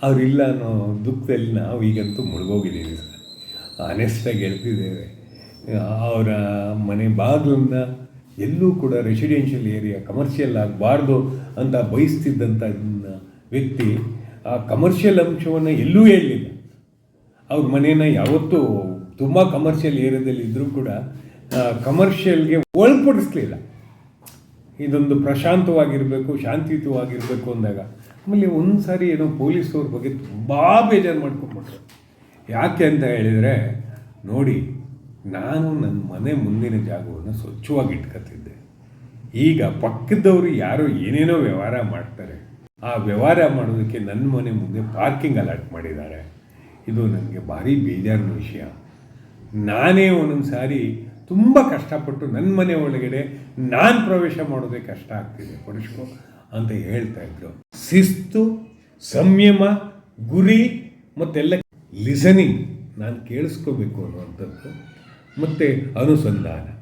ಅವರಿಲ್ಲ ಅನ್ನೋ ದುಃಖದಲ್ಲಿ ನಾವು ಈಗಂತೂ ಮುಳುಗೋಗಿದ್ದೀವಿ ಸರ್. ಆನೆಸ್ಟಾಗಿ ಹೇಳ್ತಿದ್ದೇವೆ. ಅವರ ಮನೆ ಬಾಗಿಲನ್ನ ಎಲ್ಲೂ ಕೂಡ ರೆಸಿಡೆನ್ಷಿಯಲ್ ಏರಿಯಾ ಕಮರ್ಷಿಯಲ್ ಆಗಬಾರ್ದು ಅಂತ ಬಯಸ್ತಿದ್ದಂಥ ವ್ಯಕ್ತಿ ಆ ಕಮರ್ಷಿಯಲ್ ಅಂಶವನ್ನು ಎಲ್ಲೂ ಹೇಳಲಿಲ್ಲ ಅವ್ರ ಮನೇನ ಯಾವತ್ತೂ ತುಂಬ ಕಮರ್ಷಿಯಲ್ ಏರಿಯಾದಲ್ಲಿ ಇದ್ದರೂ ಕೂಡ ಕಮರ್ಷಿಯಲ್ಗೆ ಒಳಪಡಿಸ್ಲಿಲ್ಲ. ಇದೊಂದು ಪ್ರಶಾಂತವಾಗಿರಬೇಕು, ಶಾಂತಿಯುತವಾಗಿರಬೇಕು ಅಂದಾಗ. ಆಮೇಲೆ ಒಂದು ಸಾರಿ ಏನೋ ಪೊಲೀಸವ್ರ ಬಗ್ಗೆ ತುಂಬ ಬೇಜಾರು ಮಾಡ್ಕೊಂಡ್ಬಿಟ್ರು. ಯಾಕೆ ಅಂತ ಹೇಳಿದರೆ, ನೋಡಿ ನಾನು ನನ್ನ ಮನೆ ಮುಂದಿನ ಜಾಗವನ್ನು ಸ್ವಚ್ಛವಾಗಿ ಇಟ್ಕೊತಿದ್ದೆ ಈಗ ಪಕ್ಕದವರು ಯಾರೋ ಏನೇನೋ ವ್ಯವಹಾರ ಮಾಡ್ತಾರೆ. ಆ ವ್ಯವಹಾರ ಮಾಡೋದಕ್ಕೆ ನನ್ನ ಮನೆ ಮುಂದೆ ಪಾರ್ಕಿಂಗ್ ಅಲಾಟ್ ಮಾಡಿದ್ದಾರೆ. ಇದು ನನಗೆ ಭಾರಿ ಬೇಜಾರಿನ ವಿಷಯ. ನಾನೇ ಒಂದೊಂದು ಸಾರಿ ತುಂಬ ಕಷ್ಟಪಟ್ಟು ನನ್ನ ಮನೆ ಒಳಗಡೆ ನಾನು ಪ್ರವೇಶ ಮಾಡೋದೇ ಕಷ್ಟ ಆಗ್ತಿದೆ. ಪಡಿಸ್ಕೊ ಅಂತ ಹೇಳ್ತಾ ಇದ್ರು. ಶಿಸ್ತು, ಸಂಯಮ, ಗುರಿ ಮತ್ತೆಲ್ಲ ಲಿಸನಿಂಗ್ ನಾನು ಕೇಳಿಸ್ಕೋಬೇಕು ಅನ್ನುವಂಥದ್ದು. ಮತ್ತು ಅನುಸಂಧಾನ.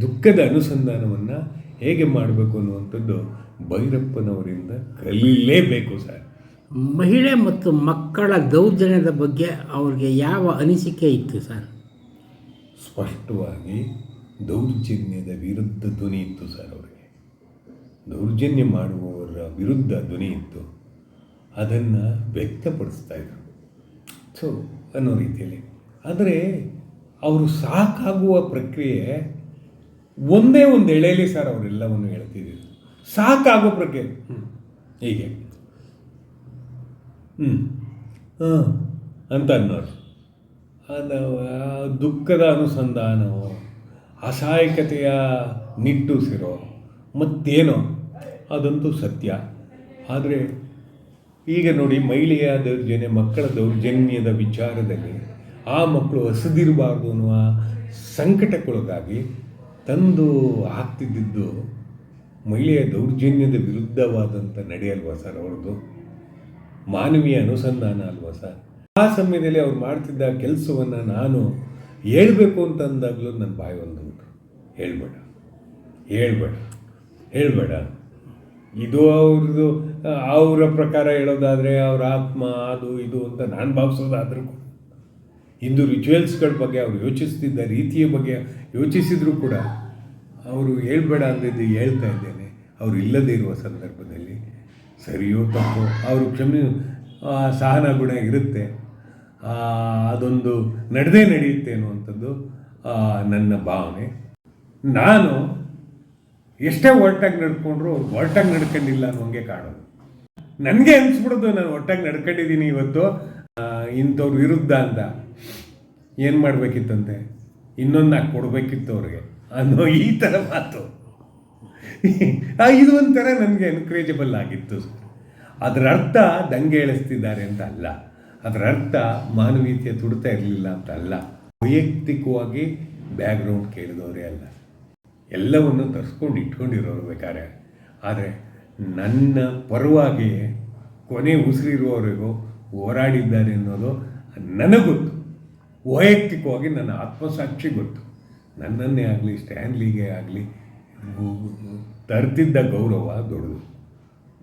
ದುಃಖದ ಅನುಸಂಧಾನವನ್ನು ಹೇಗೆ ಮಾಡಬೇಕು ಅನ್ನುವಂಥದ್ದು ಭೈರಪ್ಪನವರಿಂದ ಕಲಿಯಲೇಬೇಕು ಸರ್. ಮಹಿಳೆ ಮತ್ತು ಮಕ್ಕಳ ದೌರ್ಜನ್ಯದ ಬಗ್ಗೆ ಅವ್ರಿಗೆ ಯಾವ ಅನಿಸಿಕೆ ಇತ್ತು ಸರ್? ಸ್ಪಷ್ಟವಾಗಿ ದೌರ್ಜನ್ಯದ ವಿರುದ್ಧ ಧ್ವನಿ ಇತ್ತು ಸರ್ ಅವರಿಗೆ. ದೌರ್ಜನ್ಯ ಮಾಡುವವರ ವಿರುದ್ಧ ಧ್ವನಿ ಇತ್ತು. ಅದನ್ನು ವ್ಯಕ್ತಪಡಿಸ್ತಾ ಇದ್ರು. ಸೊ ಅನ್ನೋ ರೀತಿಯಲ್ಲಿ. ಆದರೆ ಅವರು ಸಾಕಾಗುವ ಪ್ರಕ್ರಿಯೆ ಒಂದೇ ಒಂದು ಎಳೆಯಲ್ಲಿ ಸರ್ ಅವರೆಲ್ಲವನ್ನು ಹೇಳ್ತಿದ್ದೀವಿ ಸಾಕಾಗೋ ಪ್ರಕ್ರಿಯೆ. ಹೀಗೆ. ಹ್ಞೂ ಹಾಂ. ಅಂತ ಅನ್ನೋರು. ಅದು ದುಃಖದ ಅನುಸಂಧಾನವೋ ಅಸಹಾಯಕತೆಯ ನಿಟ್ಟುಸಿರೋ ಮತ್ತೇನೋ ಅದಂತೂ ಸತ್ಯ. ಆದರೆ ಈಗ ನೋಡಿ ಮಹಿಳೆಯ ದೌರ್ಜನ್ಯ ಮಕ್ಕಳ ದೌರ್ಜನ್ಯದ ವಿಚಾರದಲ್ಲಿ ಆ ಮಕ್ಕಳು ಹಸಿದಿರಬಾರ್ದು ಅನ್ನುವ ಸಂಕಟಕ್ಕೊಳಗಾಗಿ ತಂದು ಹಾಕ್ತಿದ್ದಿದ್ದು ಮಹಿಳೆಯ ದೌರ್ಜನ್ಯದ ವಿರುದ್ಧವಾದಂಥ ನಡೆ ಅಲ್ವಾ ಸರ್ ಅವ್ರದ್ದು? ಮಾನವೀಯ ಅನುಸಂಧಾನ ಅಲ್ವಾ ಸರ್? ಆ ಸಮಯದಲ್ಲಿ ಅವ್ರು ಮಾಡ್ತಿದ್ದ ಕೆಲಸವನ್ನು ನಾನು ಹೇಳಬೇಕು ಅಂತ ಅಂದಾಗಲೂ ನನ್ನ ಬಾಯಿ ಒಂದು ಹೇಳ್ಬೇಡ. ಹೇಳ್ಬೇಡ. ಹೇಳ್ಬೇಡ. ಇದು ಅವ್ರದ್ದು ಅವರ ಪ್ರಕಾರ ಹೇಳೋದಾದರೆ ಅವರ ಆತ್ಮ, ಅದು, ಇದು ಅಂತ ನಾನು ಭಾವಿಸೋದಾದ್ರೂ ಹಿಂದೂ ರಿಚುವಲ್ಸ್ಗಳ ಬಗ್ಗೆ ಅವರು ಯೋಚಿಸ್ತಿದ್ದ ರೀತಿಯ ಬಗ್ಗೆ ಯೋಚಿಸಿದರೂ ಕೂಡ ಅವರು ಹೇಳ್ಬೇಡ ಅಂದಿದ್ದು ಹೇಳ್ತಾ ಇದ್ದೇನೆ. ಅವರು ಇಲ್ಲದೇ ಇರುವ ಸಂದರ್ಭದಲ್ಲಿ. ಸರಿಯೋ ತಪ್ಪೋ? ಅವರು ಕ್ಷಮೆ ಸಹನ ಗುಣ ಇರುತ್ತೆ. ಅದೊಂದು ನಡೆದೇ ನಡೆಯುತ್ತೆ ಅನ್ನುವಂಥದ್ದು ನನ್ನ ಭಾವನೆ. ನಾನು ಎಷ್ಟೇ ಒಟ್ಟಾಗಿ ನಡ್ಕೊಂಡ್ರು ಅವ್ರು ಒಟ್ಟಾಗಿ ನಡ್ಕೊಂಡಿಲ್ಲ ಅನ್ನೋಂಗೆ ಕಾಣೋದು. ನನಗೆ ಅನಿಸ್ಬಿಡೋದು ನಾನು ಒಟ್ಟಾಗಿ ನಡ್ಕೊಂಡಿದ್ದೀನಿ ಇವತ್ತು. ಇಂಥವ್ರ ವಿರುದ್ಧ ಅಂತ ಏನು ಮಾಡಬೇಕಿತ್ತಂತೆ? ಇನ್ನೊಂದು ನಾಲ್ಕು ಕೊಡಬೇಕಿತ್ತು ಅವ್ರಿಗೆ ಅನ್ನೋ ಈ ಥರ ಮಾತು. ಇದು ಒಂಥರ ನನಗೆ ಎನ್ಕರೇಜಬಲ್ ಆಗಿತ್ತು. ಅದರ ಅರ್ಥ ದಂಗೆ ಎಳೆಸ್ತಿದ್ದಾರೆ ಅಂತ ಅಲ್ಲ. ಅದರ ಅರ್ಥ ಮಾನವೀಯತೆ ತುಡ್ತಾ ಇರಲಿಲ್ಲ ಅಂತ ಅಲ್ಲ. ವೈಯಕ್ತಿಕವಾಗಿ ಬ್ಯಾಕ್ಗ್ರೌಂಡ್ ಕೇಳಿದವರೇ ಅಲ್ಲ. ಎಲ್ಲವನ್ನು ತರಿಸ್ಕೊಂಡು ಇಟ್ಕೊಂಡಿರೋರು ಬೇಕಾದ್ರೆ. ಆದರೆ ನನ್ನ ಪರವಾಗಿ ಕೊನೆ ಉಸಿರಿರುವವರೆಗೂ ಹೋರಾಡಿದ್ದಾರೆ ಅನ್ನೋದು ನನಗೆ ಗೊತ್ತು. ವೈಯಕ್ತಿಕವಾಗಿ ನನ್ನ ಆತ್ಮಸಾಕ್ಷಿ ಗೊತ್ತು. ನನ್ನನ್ನೇ ಆಗಲಿ ಸ್ಟ್ಯಾನ್ಲಿಗೆ ಆಗಲಿ ತರ್ತಿದ್ದ ಗೌರವ ದೊಡ್ಡದು.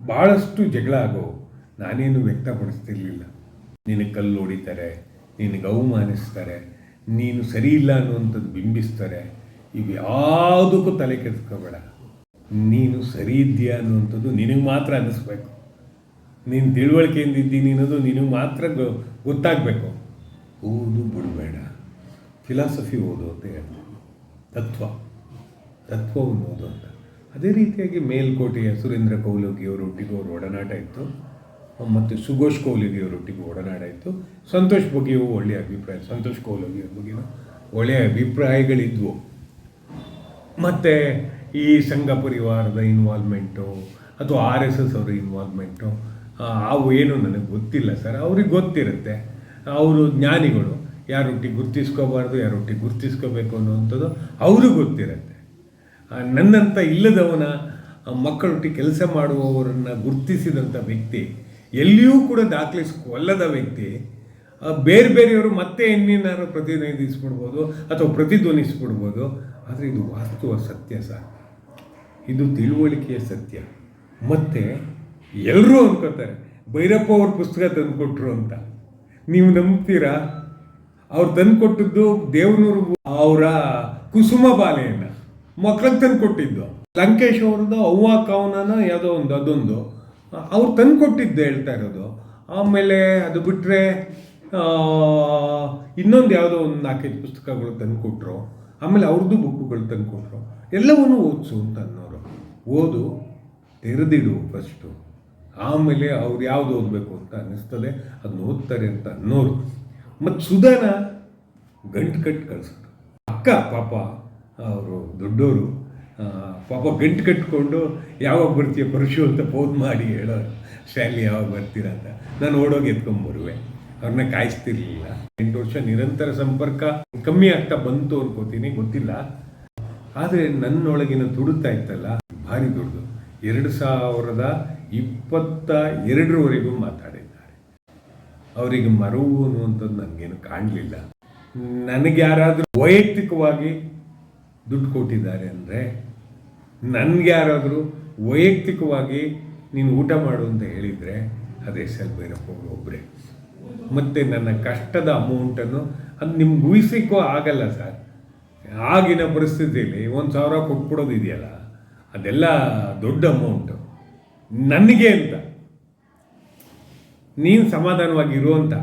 ಭಾಳಷ್ಟು ಜಗಳ ಆಗೋ, ನಾನೇನು ವ್ಯಕ್ತಪಡಿಸ್ತಿರ್ಲಿಲ್ಲ. ನಿನಗೆ ಕಲ್ಲು ಹೊಡಿತಾರೆ, ನಿನಗೆ ಅವಮಾನಿಸ್ತಾರೆ, ನೀನು ಸರಿ ಇಲ್ಲ ಅನ್ನುವಂಥದ್ದು ಬಿಂಬಿಸ್ತಾರೆ, ಇವು ಯಾವುದಕ್ಕೂ ತಲೆ ಕೆಡಿಸ್ಕೋಬೇಡ. ನೀನು ಸರಿ ಇದೆಯಾ ಅನ್ನುವಂಥದ್ದು ನಿನಗೆ ಮಾತ್ರ ಅನ್ನಿಸ್ಬೇಕು. ನೀನು ತಿಳುವಳಿಕೆಯಿಂದ ಇದ್ದೀನಿ ಅನ್ನೋದು ನೀನು ಮಾತ್ರ ಗೊತ್ತಾಗಬೇಕು. ಓದು ಬಿಡಬೇಡ. ಫಿಲಾಸಫಿ ಓದು ಅಂತ ಹೇಳ್ತೀನಿ ತತ್ವ. ತತ್ವವನ್ನು ಓದು ಅಂತ. ಅದೇ ರೀತಿಯಾಗಿ ಮೇಲ್ಕೋಟೆಯ ಸುರೇಂದ್ರ ಕೌಲಗಿಯವರೊಟ್ಟಿಗೂ ಅವರು ಒಡನಾಟ ಇತ್ತು. ಮತ್ತು ಸುಘೋಷ್ ಕೌಲಗಿಯವರೊಟ್ಟಿಗೂ ಒಡನಾಟ ಇತ್ತು. ಸಂತೋಷ್ ಬಗ್ಗೆಯೂ ಒಳ್ಳೆಯ ಅಭಿಪ್ರಾಯ, ಸಂತೋಷ್ ಕೌಲಗಿಯವ್ರ ಬಗ್ಗೆಯೂ ಒಳ್ಳೆಯ ಅಭಿಪ್ರಾಯಗಳಿದ್ವು. ಮತ್ತು ಈ ಸಂಘ ಪರಿವಾರದ ಇನ್ವಾಲ್ವ್ಮೆಂಟು ಅಥವಾ ಆರ್ ಎಸ್ ಎಸ್ ಅವರ ಇನ್ವಾಲ್ವ್ಮೆಂಟು ಅವು ಏನು ನನಗೆ ಗೊತ್ತಿಲ್ಲ ಸರ್. ಅವ್ರಿಗೆ ಗೊತ್ತಿರುತ್ತೆ. ಅವರು ಜ್ಞಾನಿಗಳು. ಯಾರೊಟ್ಟಿಗೆ ಗುರ್ತಿಸ್ಕೋಬಾರ್ದು, ಯಾರೊಟ್ಟಿಗೆ ಗುರ್ತಿಸ್ಕೋಬೇಕು ಅನ್ನುವಂಥದ್ದು ಅವ್ರಿಗೆ ಗೊತ್ತಿರುತ್ತೆ. ನನ್ನಂಥ ಇಲ್ಲದವನ ಮಕ್ಕಳೊಟ್ಟಿಗೆ ಕೆಲಸ ಮಾಡುವವರನ್ನು ಗುರ್ತಿಸಿದಂಥ ವ್ಯಕ್ತಿ, ಎಲ್ಲಿಯೂ ಕೂಡ ದಾಖಲಿಸ್ಕೊಲ್ಲದ ವ್ಯಕ್ತಿ ಬೇರೆ ಬೇರೆಯವರು ಮತ್ತೆ ಇನ್ನೇನಾದ್ರು ಪ್ರತಿನಿಧಿಸ್ಬಿಡ್ಬೋದು ಅಥವಾ ಪ್ರತಿಧ್ವನಿಸ್ಬಿಡ್ಬೋದು. ಆದರೆ ಇದು ವಾಸ್ತವ ಸತ್ಯ ಸರ್. ಇದು ತಿಳುವಳಿಕೆಯ ಸತ್ಯ. ಮತ್ತು ಎಲ್ಲರೂ ಅನ್ಕೋತಾರೆ, ಭೈರಪ್ಪ ಅವ್ರ ಪುಸ್ತಕ ತಂದುಕೊಟ್ರು ಅಂತ. ನೀವು ನಂಬ್ತೀರಾ? ಅವ್ರು ತಂದುಕೊಟ್ಟಿದ್ದು ದೇವನೂರು ಅವರ ಕುಸುಮ ಬಾಲೆಯನ್ನು ಮಕ್ಕಳಿಗೆ ತಂದು ಕೊಟ್ಟಿದ್ದು ಲಂಕೇಶ್ ಅವ್ರದ್ದು ಅವ್ವ ಕವನನ ಯಾವುದೋ ಒಂದು, ಅದೊಂದು. ಅವ್ರು ತಂದು ಕೊಟ್ಟಿದ್ದು ಹೇಳ್ತಾ ಇರೋದು. ಆಮೇಲೆ ಅದು ಬಿಟ್ಟರೆ ಇನ್ನೊಂದು ಯಾವುದೋ ಒಂದು ನಾಲ್ಕೈದು ಪುಸ್ತಕಗಳು ತಂದು ಕೊಟ್ಟರು ಆಮೇಲೆ ಅವ್ರದ್ದು ಬುಕ್ಕುಗಳು ತಂದು ಕೊಟ್ಟರು ಎಲ್ಲವನ್ನೂ ಓದಿಸು ಅಂತ ಅನ್ನೋರು. ಓದು, ತೆರೆದಿಡು ಫಸ್ಟು ಆಮೇಲೆ ಅವ್ರು ಯಾವ್ದು ಓದಬೇಕು ಅಂತ ಅನ್ನಿಸ್ತದೆ ಅದನ್ನ ಓದ್ತಾರೆ ಅಂತ ಅನ್ನೋರು. ಮತ್ತು ಸುಧಾನ ಗಂಟು ಕಟ್ಟು ಕಳಿಸೋದು ಅಕ್ಕ, ಪಾಪ, ಅವರು ದೊಡ್ಡವರು ಪಾಪ ಗಂಟು ಕಟ್ಕೊಂಡು ಯಾವಾಗ ಬರ್ತೀಯ ಪರಶು ಅಂತ ಫೋನ್ ಮಾಡಿ ಹೇಳೋರು ಶಾಲಿ ಯಾವಾಗ ಬರ್ತೀರಾ ಅಂತ. ನಾನು ಓಡೋಗಿ ಎತ್ಕೊಂಬರುವೆ ಅವ್ರನ್ನ ಕಾಯಿಸ್ತಿರ್ಲಿಲ್ಲ. ಎಂಟು ವರ್ಷ ನಿರಂತರ ಸಂಪರ್ಕ. ಕಮ್ಮಿ ಆಗ್ತಾ ಬಂತು ಅನ್ಕೋತೀನಿ, ಗೊತ್ತಿಲ್ಲ. ಆದರೆ ನನ್ನೊಳಗಿನ ತುಡುತ್ತಾ ಇತ್ತಲ್ಲ, ಭಾರಿ ದೊಡ್ಡದು ಎರಡು ಸಾವಿರದ ಇಪ್ಪತ್ತ ಎರಡರವರೆಗೂ ಮಾತಾಡಿದ್ದಾರೆ. ಅವರಿಗೆ ಮರವು ಅನ್ನುವಂಥದ್ದು ನನಗೇನು ಕಾಣಲಿಲ್ಲ. ನನಗೆ ಯಾರಾದರೂ ವೈಯಕ್ತಿಕವಾಗಿ ದುಡ್ಡು ಕೊಟ್ಟಿದ್ದಾರೆ ಅಂದರೆ, ನನಗೆ ಯಾರಾದರೂ ವೈಯಕ್ತಿಕವಾಗಿ ನೀನು ಊಟ ಮಾಡು ಅಂತ ಹೇಳಿದರೆ, ಅದೇ ಎಲ್ ಭೈರಪ್ಪ ಒಬ್ಬರೇ ಮತ್ತು ನನ್ನ ಕಷ್ಟದ ಅಮೌಂಟನ್ನು ಅದು ನಿಮ್ಗೆ ಊಹಿಸಲಿಕ್ಕೂ ಆಗಲ್ಲ ಸರ್. ಆಗಿನ ಪರಿಸ್ಥಿತಿಯಲ್ಲಿ ಒಂದು ಸಾವಿರ ಕೊಟ್ಬಿಡೋದು ಇದೆಯಲ್ಲ ಅದೆಲ್ಲ ದೊಡ್ಡ ಅಮೌಂಟು ನನಗೆ ಅಂತ. ನೀನು ಸಮಾಧಾನವಾಗಿ ಇರುವಂಥ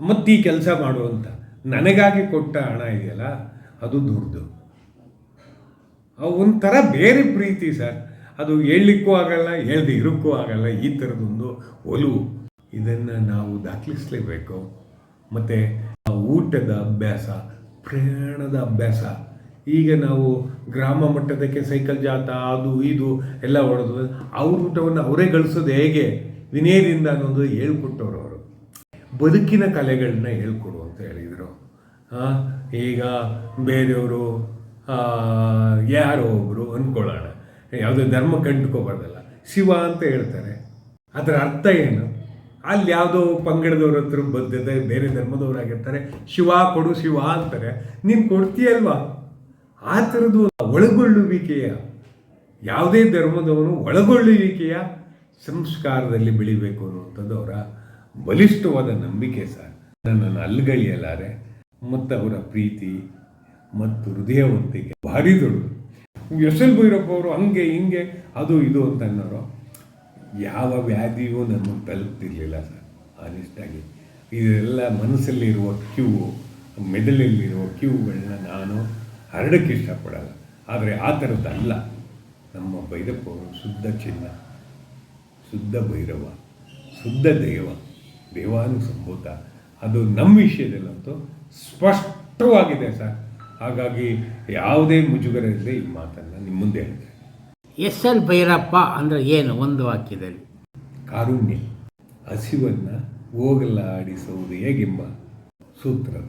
ಮತ್ತು ಈ ಕೆಲಸ ಮಾಡುವಂಥ ನನಗಾಗಿ ಕೊಟ್ಟ ಹಣ ಇದೆಯಲ್ಲ, ಅದು ದುಡ್ಡು ಒಂಥರ ಬೇರೆ ಪ್ರೀತಿ ಸರ್. ಅದು ಹೇಳಲಿಕ್ಕೂ ಆಗಲ್ಲ, ಹೇಳ್ದೆ ಇರೋಕ್ಕೂ ಆಗಲ್ಲ, ಈ ಥರದೊಂದು ಒಲವು ಇದನ್ನು ನಾವು ದಾಖಲಿಸಲೇಬೇಕು. ಮತ್ತು ಊಟದ ಅಭ್ಯಾಸ, ಪ್ರಯಾಣದ ಅಭ್ಯಾಸ. ಈಗ ನಾವು ಗ್ರಾಮ ಮಟ್ಟದಕ್ಕೆ ಸೈಕಲ್ ಜಾತ ಅದು ಇದು ಎಲ್ಲ ಹೊಡೆದು ಅವ್ರ ಊಟವನ್ನು ಅವರೇ ಗಳಿಸೋದು ಹೇಗೆ? ವಿನಯದಿಂದ ಅನ್ನೋದು ಹೇಳ್ಕೊಟ್ಟವ್ರು ಅವರು. ಬದುಕಿನ ಕಲೆಗಳನ್ನ ಹೇಳ್ಕೊಡು ಅಂತ ಹೇಳಿದರು. ಈಗ ಬೇರೆಯವರು ಯಾರೋ ಒಬ್ಬರು ಅಂದ್ಕೊಳ್ಳೋಣ ಯಾವುದೇ ಧರ್ಮ ಕಂಡುಕೋಬಾರ್ದಲ್ಲ. ಶಿವ ಅಂತ ಹೇಳ್ತಾರೆ. ಅದರ ಅರ್ಥ ಏನು? ಅಲ್ಲಿ ಯಾವುದೋ ಪಂಗಡದವ್ರ ಹತ್ರ ಬದ್ಧತೆ ಬೇರೆ ಧರ್ಮದವರಾಗಿರ್ತಾರೆ. ಶಿವ ಕೊಡು ಶಿವ ಅಂತಾರೆ. ನೀನು ಕೊಡ್ತೀಯಲ್ವಾ? ಆ ಥರದ್ದು ಒಳಗೊಳ್ಳುವಿಕೆಯ, ಯಾವುದೇ ಧರ್ಮದವನು ಒಳಗೊಳ್ಳುವಿಕೆಯ ಸಂಸ್ಕಾರದಲ್ಲಿ ಬೆಳಿಬೇಕು ಅನ್ನುವಂಥದ್ದು ಅವರ ಬಲಿಷ್ಠವಾದ ನಂಬಿಕೆ ಸರ್. ನನ್ನನ್ನು ಅಲ್ಗಳಿಯಲಾರೆ ಮತ್ತು ಅವರ ಪ್ರೀತಿ ಮತ್ತು ಹೃದಯವಂತಿಕೆ ಭಾರಿ ದೊಡ್ಡದು. ಎಸ್ ಎಲ್ ಭೈರಪ್ಪ ಅವರು ಹಂಗೆ ಹಿಂಗೆ ಅದು ಇದು ಅಂತ ಅನ್ನೋರು, ಯಾವ ವ್ಯಾಧಿಯೂ ನಮಗೆ ತಲುಪ್ತಿರ್ಲಿಲ್ಲ ಸರ್ ಆನೆಸ್ಟಾಗಿ ಇದೆಲ್ಲ ಮನಸ್ಸಲ್ಲಿರುವ ಕ್ಯೂ, ಮೆದುಳಲ್ಲಿರುವ ಕ್ಯೂಗಳನ್ನ ನಾನು ಹರಡಕ್ಕೆ ಇಷ್ಟಪಡಲ್ಲ. ಆದರೆ ಆ ಥರದ್ದಲ್ಲ. ನಮ್ಮ ಭೈರಪ್ಪವರು ಶುದ್ಧ ಚಿನ್ನ ಶುದ್ಧ ಭೈರವ ಶುದ್ಧ ದೈವ ದೇವಾನುಸಂಭೂತ. ಅದು ನಮ್ಮ ವಿಷಯದಲ್ಲಂತೂ ಸ್ಪಷ್ಟವಾಗಿದೆ ಸರ್. ಹಾಗಾಗಿ ಯಾವುದೇ ಮುಜುಗರ ಇಲ್ಲದೆ ಈ ಮಾತನ್ನು ನಿಮ್ಮ ಮುಂದೆ ಹೇಳಿದೆ ಎಸ್ ಎಲ್ ಭೈರಪ್ಪ ಅಂದರೆ ಏನು? ಒಂದು ವಾಕ್ಯದಲ್ಲಿ. ಕಾರುಣ್ಯ ಹಸಿವನ್ನು ಹೋಗಲಾಡಿಸುವುದು ಹೇಗೆಂಬ ಸೂತ್ರದ